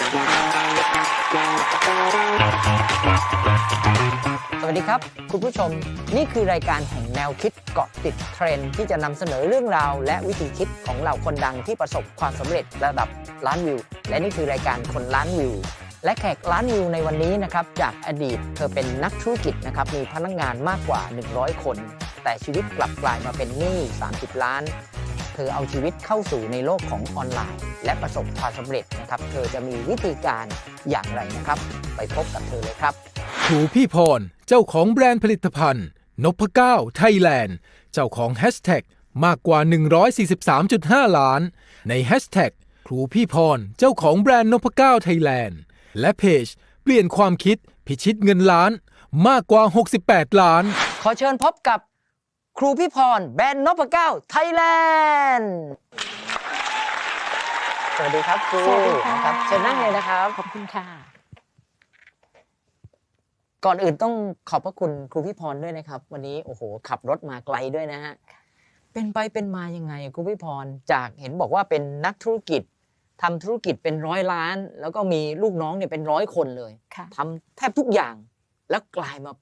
สวัสดีครับ คุณผู้ชมนี่คือรายการแห่งแนวคิดเกาะติดเทรนที่จะนำเสนอเรื่องราว และวิธีคิดของเหล่าคนดังที่ประสบความสำเร็จระดับล้านวิว และนี่คือรายการคนล้านวิว และแขกล้านวิวในวันนี้นะครับจากอดีตเธอเป็นนักธุรกิจนะครับมีพนักงานมากกว่า 100 คน แต่ชีวิตกลับกลายมาเป็นหนี้ 30 ล้าน ธอเอาชีวิตเข้าสู่ในโลกของออนไลน์ และประสบความสำเร็จนะครับ เธอจะมีวิธีการอย่างไรนะครับ ไปพบกับเธอเลยครับครูพี่พร เจ้าของแบรนด์ผลิตภัณฑ์ นพเก้าไทยแลนด์ เจ้าของแฮชแท็กมากกว่า 143.5 ล้าน ในแฮชแท็กครูพี่พร เจ้าของแบรนด์นพเก้าไทยแลนด์ และเพจ เปลี่ยนความคิดพิชิตเงินล้านมากกว่า 68 ล้าน ขอเชิญพบกับ ครูพี่พร แบรนด์นพเก้าไทยแลนด์สวัสดีครับครูสวัสดีค่ะ นะครับเชิญนั่งเลยนะครับ ขอบคุณค่ะ ก่อนอื่นต้องขอบพระคุณครูพี่พรด้วยนะครับ วันนี้โอ้โหขับรถมาไกลด้วยนะฮะเป็นไปเป็นมายังไงครูพี่พรจากเห็นบอกว่าเป็นนักธุรกิจทำธุรกิจเป็นร้อยล้าน แล้วก็มีลูกน้องเนี่ยเป็นร้อยคนเลยค่ะ ทำแทบทุกอย่างแล้วกลายมา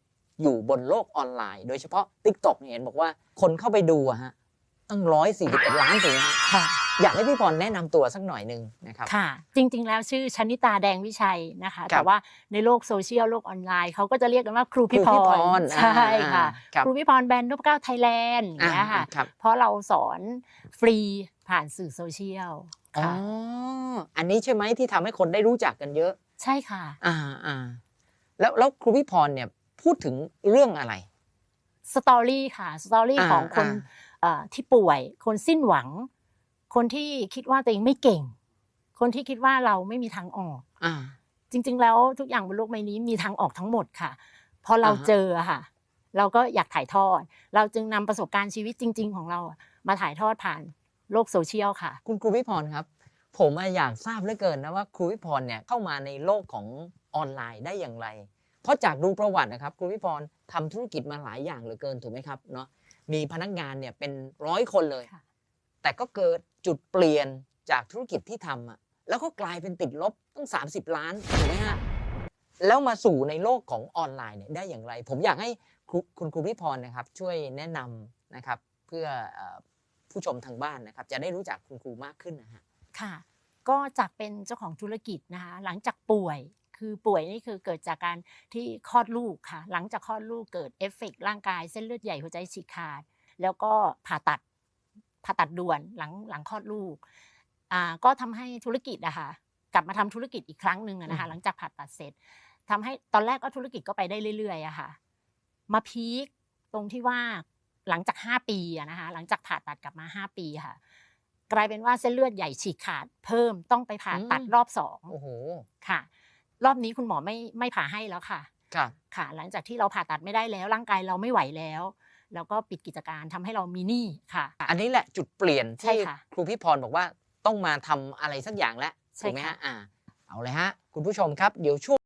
อยู่บนโลกออนไลน์ โดยเฉพาะ t ิ k t o k เนี่ยเห็นบอกว่าคนเข้าไปดูอะฮะตั้งร้อยสี่สิบล้านถึงฮะค่ะ อยากให้พี่พรแนะนำตัวสักหน่อยหนึ่งนะครับ ค่ะ จริง ๆ แล้วชื่อชนิตาแดงวิชัยนะคะครับแต่ว่าในโลกโซเชียลโลกออนไลน์เขาก็จะเรียกกันว่าครูพี่พครูพี่พรรใช่ค่ะอ่าครับครูพี่พรแบรนด์นพเก้าไทยแลนด์อย่างเงี้ยค่ะครับ เพราะเราสอนฟรีผ่านสื่อโซเชียลอ๋อค่ะอันนี้ใช่ไหมที่ทำให้คนได้รู้จักกันเยอะ ใช่ค่ะ อ่าอ่าแล้วแล้วครูพี่พรเนี่ย พูดถึงเรื่องอะไรสตอรี่ค่ะสตอรี่อ่าของคนอ่าเอ่อที่ป่วย คนสิ้นหวัง คนที่คิดว่าตัวเองไม่เก่ง คนที่คิดว่าเราไม่มีทางออกอ่าจริง ๆ แล้วทุกอย่างบนโลกใบนี้มีทางออกทั้งหมดค่ะ พอเราอ่าฮะเจออะค่ะ เราก็อยากถ่ายทอด เราจึงนำประสบการณ์ชีวิตจริง ๆ ของเราอะมาถ่ายทอดผ่านโลกโซเชียลค่ะ คุณครูพี่พรครับ ผมอะอยากทราบเหลือเกินนะว่าครูพี่พรเนี่ยเข้ามาในโลกของออนไลน์ได้อย่างไรเพ ราะจากดูประวัตินะครับครูพี่พรทำธุรกิจมาหลายอย่างเหลือเกินถูกไหมครับเนาะมีพนักงานเนี่ยเป็นร้อยคนเลยค่ะแต่ก็เกิดจุดเปลี่ยนจากธุรกิจที่ทำอะแล้วก็กลายเป็นติดลบตั้ง 30 ล้านถูกไหมฮะแล้วมาสู่ในโลกของออนไลน์เนี่ยได้อย่างไร ผมอยากให้ครูคุณครูพี่พรนะครับ ช่วยแนะนำนะครับ เพื่อเอ่อผู้ชมทางบ้านนะครับ จะได้รู้จักคุณครูมากขึ้นนะฮะค่ะ ก็จากเป็นเจ้าของธุรกิจนะคะหลังจากป่วย คือป่วยนี่คือเกิดจากการที่คลอดลูกค่ะ หลังจากคลอดลูกเกิดเอฟเฟกต์ร่างกายเส้นเลือดใหญ่หัวใจฉีกขาด แล้วก็ผ่าตัดผ่าตัดด่วนหลังหลังคลอดลูกอ่าก็ทำให้ธุรกิจอะค่ะกลับมาทำธุรกิจอีกครั้งหนึ่งอะนะคะอืมหลังจากผ่าตัดเสร็จทำให้ตอนแรกก็ธุรกิจก็ไปได้เรื่อยๆอะค่ะ มาพีคตรงที่ว่าหลังจาก 5 ปีอะนะคะหลังจากผ่าตัดกลับมา 5 ปีค่ะ กลายเป็นว่าเส้นเลือดใหญ่ฉีกขาด เพิ่มต้องไปผ่าตัดอืมรอบสองโอ้โหค่ะ รอบนี้คุณหมอไม่ไม่ผ่าให้แล้วค่ะครับค่ะ หลังจากที่เราผ่าตัดไม่ได้แล้ว ร่างกายเราไม่ไหวแล้ว แล้วก็ปิดกิจการทำให้เรามีหนี้ค่ะ อันนี้แหละจุดเปลี่ยนใช่ที่ค่ะครูพี่พรบอกว่าต้องมาทำอะไรสักอย่างแล้วใช่ถูกไหมค่ะ ฮะอ่าเอาเลยฮะ คุณผู้ชมครับเดี๋ยวช่วง